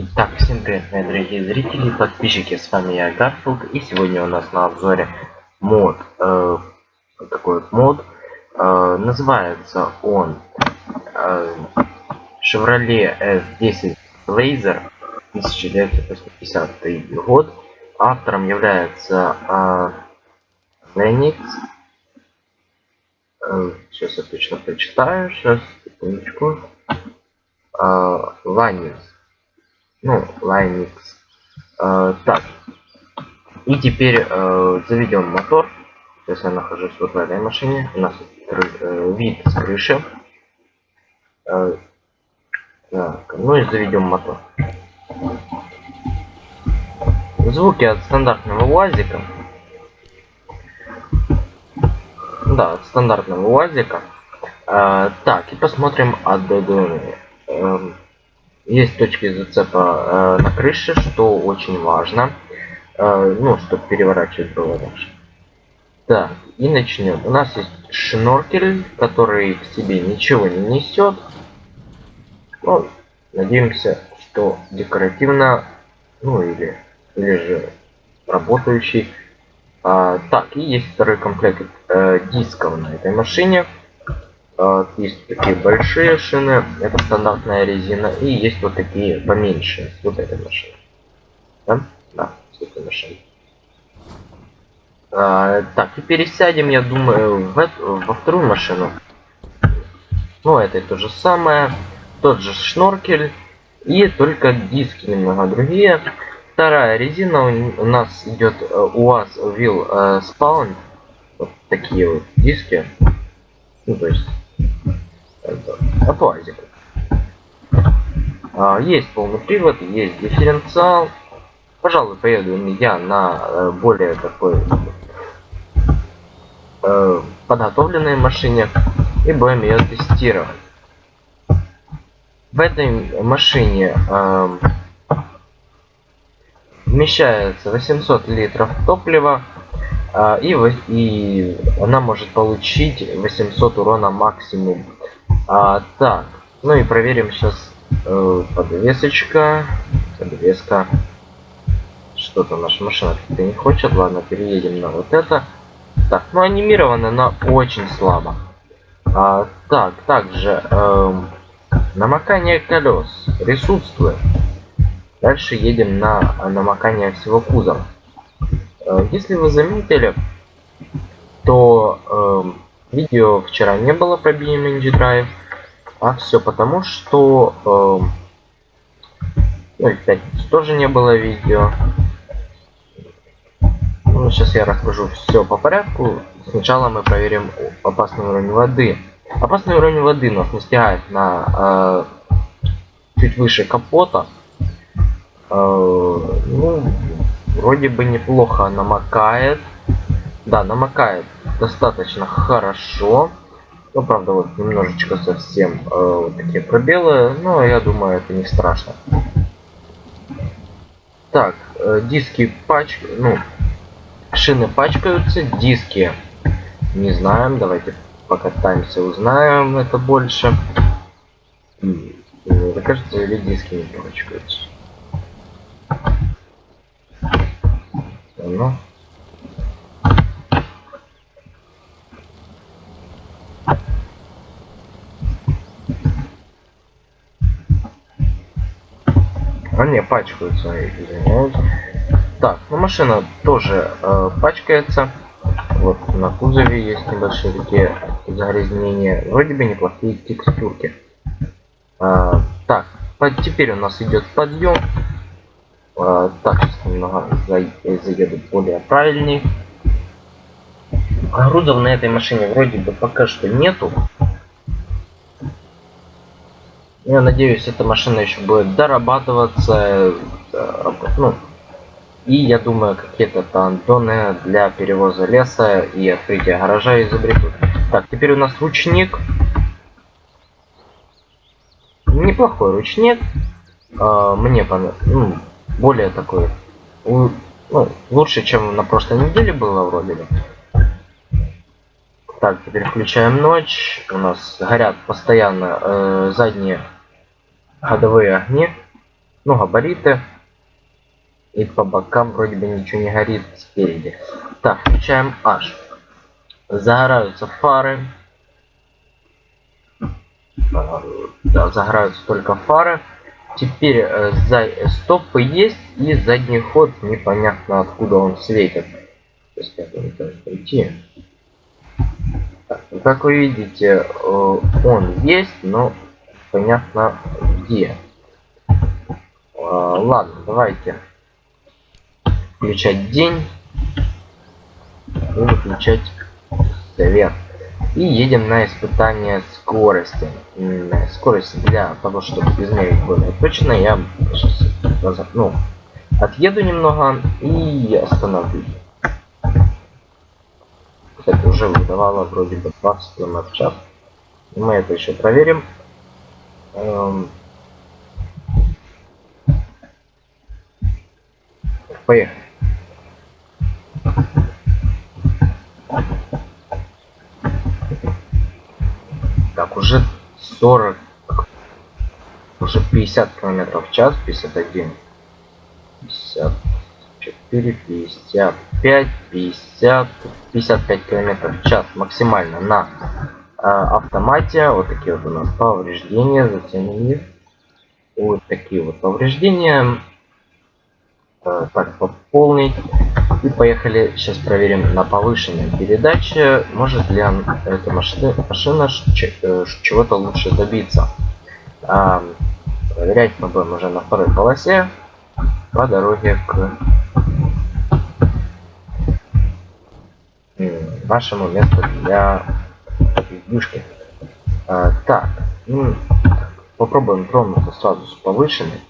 Итак, всем привет, мои дорогие зрители, подписчики, с вами я Гарфилд, и сегодня у нас на обзоре мод, э, такой вот мод, э, называется он э, Chevrolet S10 Laser 1980 год, автором является э, Lennox, э, сейчас я точно прочитаю, сейчас, секундочку, э, Lannis ну, Linux. Э, так. И теперь э, заведем мотор. Сейчас я нахожусь вот в этой машине. У нас э, вид с крыши. Э, так, ну и заведем мотор. Звуки от стандартного УАЗика. Да, от стандартного УАЗика. Э, так, и посмотрим от э, есть точки зацепа э, на крыше, что очень важно. Э, ну, чтобы переворачивать было дальше. Так, и начнем. У нас есть шноркель, который в себе ничего не несет. Ну, надеемся, что декоративно, ну или, или же работающий. А, так, и есть второй комплект э, дисков на этой машине. А, есть такие большие шины, это стандартная резина, и есть вот такие поменьше, вот этой машины. Да? Да, с этой машины. А, так, и пересядем, я думаю, в эту, во вторую машину. Ну, это то же самое, тот же шноркель, и только диски немного другие. Вторая резина у нас идет УАЗ Will Spawn, вот такие вот диски. Ну, то есть УАЗика. А, есть полный привод, есть дифференциал. Пожалуй, поеду я на э, более такой э, подготовленной машине и будем ее тестировать. В этой машине э, вмещается 800 литров топлива э, и она может получить 800 урона максимум а, так, ну и проверим сейчас э, подвесочка, подвеска. Что-то наша машина как-то не хочет. Ладно, переедем на вот это. Так, ну анимировано она очень слабо. А, так, также э, намокание колес присутствует. Дальше едем на намокание всего кузова. Э, если вы заметили, то э, Видео вчера не было про BMNG Drive, а все потому, что э, ну, в тоже не было видео. Ну, сейчас я расскажу все по порядку. Сначала мы проверим опасный уровень воды. Опасный уровень воды нас настигает на э, чуть выше капота. Э, ну, вроде бы неплохо намокает. Да, намокает достаточно хорошо. Ну, правда, вот немножечко совсем э, вот такие пробелы, но я думаю, это не страшно. Так, э, диски пачк... ну, шины пачкаются, диски не знаем, давайте покатаемся, узнаем это больше. Мне кажется, или диски не пачкаются. Ну, не, пачкаются, извиняюсь. Так, ну машина тоже э, пачкается. Вот на кузове есть небольшие такие загрязнения. Вроде бы неплохие текстурки. А, так, под, теперь у нас идет подъем. А, так, сейчас немного заеду более правильней. Грузов на этой машине вроде бы пока что нету. Я надеюсь, эта машина еще будет дорабатываться. Э, ну, и я думаю, какие-то тандоны для перевоза леса и открытия гаража изобретут. Так, теперь у нас ручник. Неплохой ручник. А, мне понравился. Ну, более такой. Ну, лучше, чем на прошлой неделе было вроде бы. Так, теперь включаем ночь. У нас горят постоянно э, задние ходовые огни. Ну, габариты. И по бокам вроде бы ничего не горит спереди. Так, включаем H. Загораются фары. Да, загораются только фары. Теперь э, за... стопы есть и задний ход непонятно откуда он светит. То есть как он должен прийти. Так, ну, как вы видите, э, он есть, но понятно где. Э, ладно, давайте включать день и выключать свет. И едем на испытание скорости. Скорость для того, чтобы измерить более точно, я сейчас назад, ну, отъеду немного и остановлюсь. Кстати, уже выдавало вроде бы 20 км в час. Мы это еще проверим. Поехали. Так, уже 40, уже 50 километров в час, 51, 54, 55, 50, 55 километров в час максимально на э, автомате. Вот такие вот у нас повреждения, затем у них вот такие вот повреждения. Э, так, пополнить. И поехали, сейчас проверим на повышенной передаче, может ли он, эта машина, машина э, чего-то лучше добиться. А, проверять мы будем уже на второй полосе по дороге к нашему месту для избушки. А, так, ну, попробуем тронуться сразу с повышенной.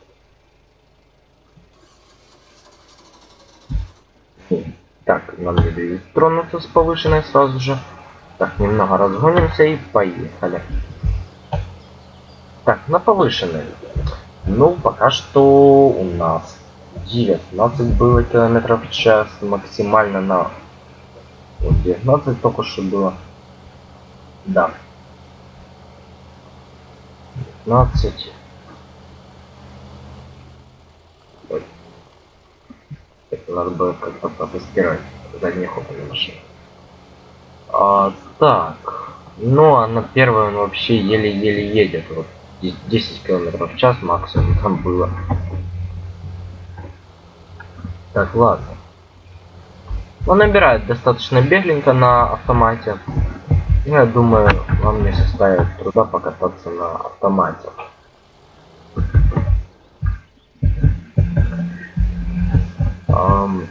Так, нам не тронуться с повышенной сразу же. Так, немного разгонимся и поехали. Так, на повышенной. Ну, пока что у нас 19 было километров в час, максимально на вот 19 только что было. Да. 15. Ой. Это надо было как-то протестировать задний ход на машине. А, так. Ну, а на первой он вообще еле-еле едет. Вот де- 10 километров в час максимум там было. Так, ладно. Он набирает достаточно бегленько на автомате. Я думаю, вам не составит труда покататься на автомате. Ам.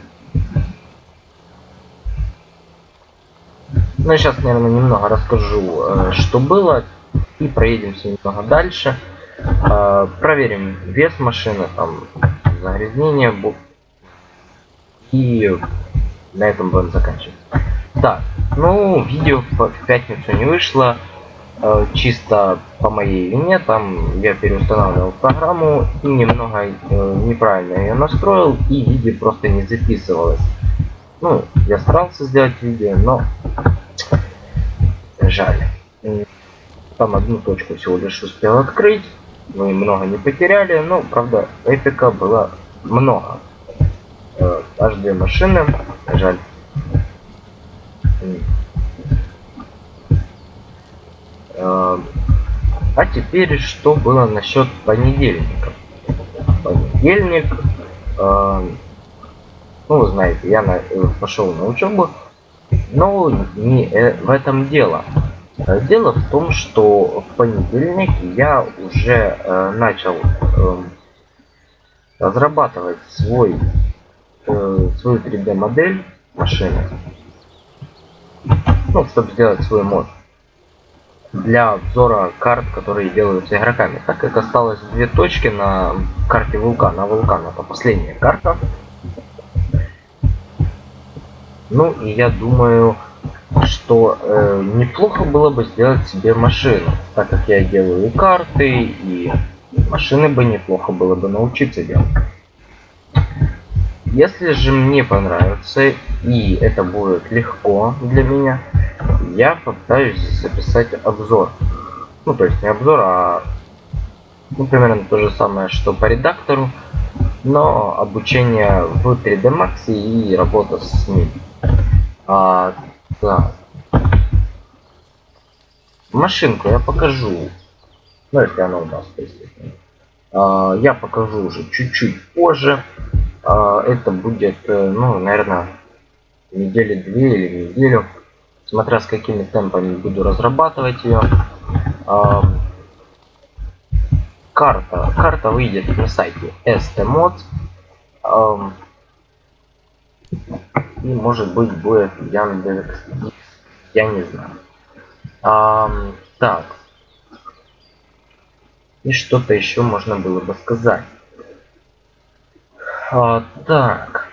Ну, сейчас, наверное, немного расскажу, э, что было, и проедемся немного дальше. Э, Проверим вес машины, там, загрязнение, и на этом будем заканчивать. Так, ну, видео в пятницу не вышло, чисто по моей вине, там я переустанавливал программу и немного неправильно ее настроил, и видео просто не записывалось. Ну, я старался сделать видео, но жаль. Там одну точку всего лишь успел открыть, мы много не потеряли, но, правда, эпика было много. Аж две машины, жаль. Э, А теперь что было насчет понедельника? Понедельник, э, ну вы знаете, я э, пошел на учебу, но не э, в этом дело. Э, Дело в том, что в понедельник я уже э, начал эм, разрабатывать свой э, свою 3D модель машины, ну, чтобы сделать свой мод для обзора карт, которые делаются игроками. Так как осталось две точки на карте вулкана, вулкан это последняя карта. Ну и я думаю, что э, неплохо было бы сделать себе машину, так как я делаю и карты, и машины бы неплохо было бы научиться делать. Если же мне понравится и это будет легко для меня, я попытаюсь записать обзор. Ну, то есть не обзор, а Ну, примерно то же самое, что по редактору, но обучение в 3D Max и работа с ним. А, так. Машинку я покажу. Ну, если она у нас, естественно. А, я покажу уже чуть-чуть позже. А, это будет, э, ну, наверное, недели две или неделю. Смотря с какими темпами буду разрабатывать ее. Карта. Карта выйдет на сайте STMods. А, и может быть будет Яндекс. Я не знаю. Так. И что-то еще можно было бы сказать. А, так.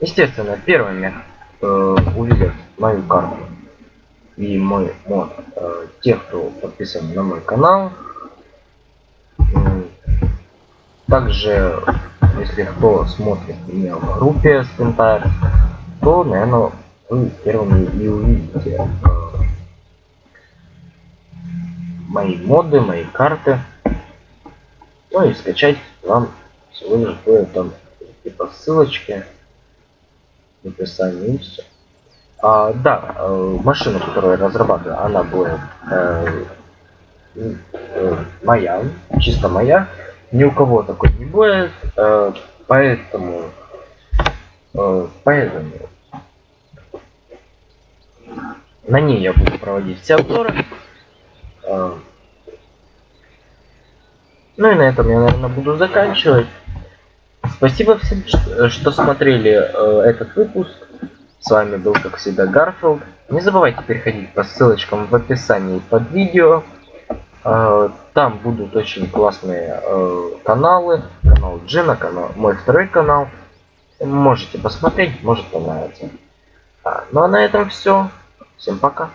Естественно, первыми э, увидят мою карту и мой мод. Э, те, кто подписан на мой канал. Также, если кто смотрит меня в группе Spintire, то, наверное, вы первыми и увидите э, мои моды, мои карты. Ну и скачать вам всего лишь будет там типа ссылочки в описании и все. А, да, э, машина, которую я разрабатываю, она будет э, э, моя, чисто моя. Ни у кого такой не будет, э, поэтому, э, поэтому на ней я буду проводить все обзоры. Э, Ну и на этом я, наверное, буду заканчивать. Спасибо всем, что смотрели э, этот выпуск. С вами был, как всегда, Гарфилд. Не забывайте переходить по ссылочкам в описании под видео. Э, Там будут очень классные э, каналы. Канал Джина, канал, мой второй канал. Можете посмотреть, может понравится. А, Ну а на этом все. Всем пока.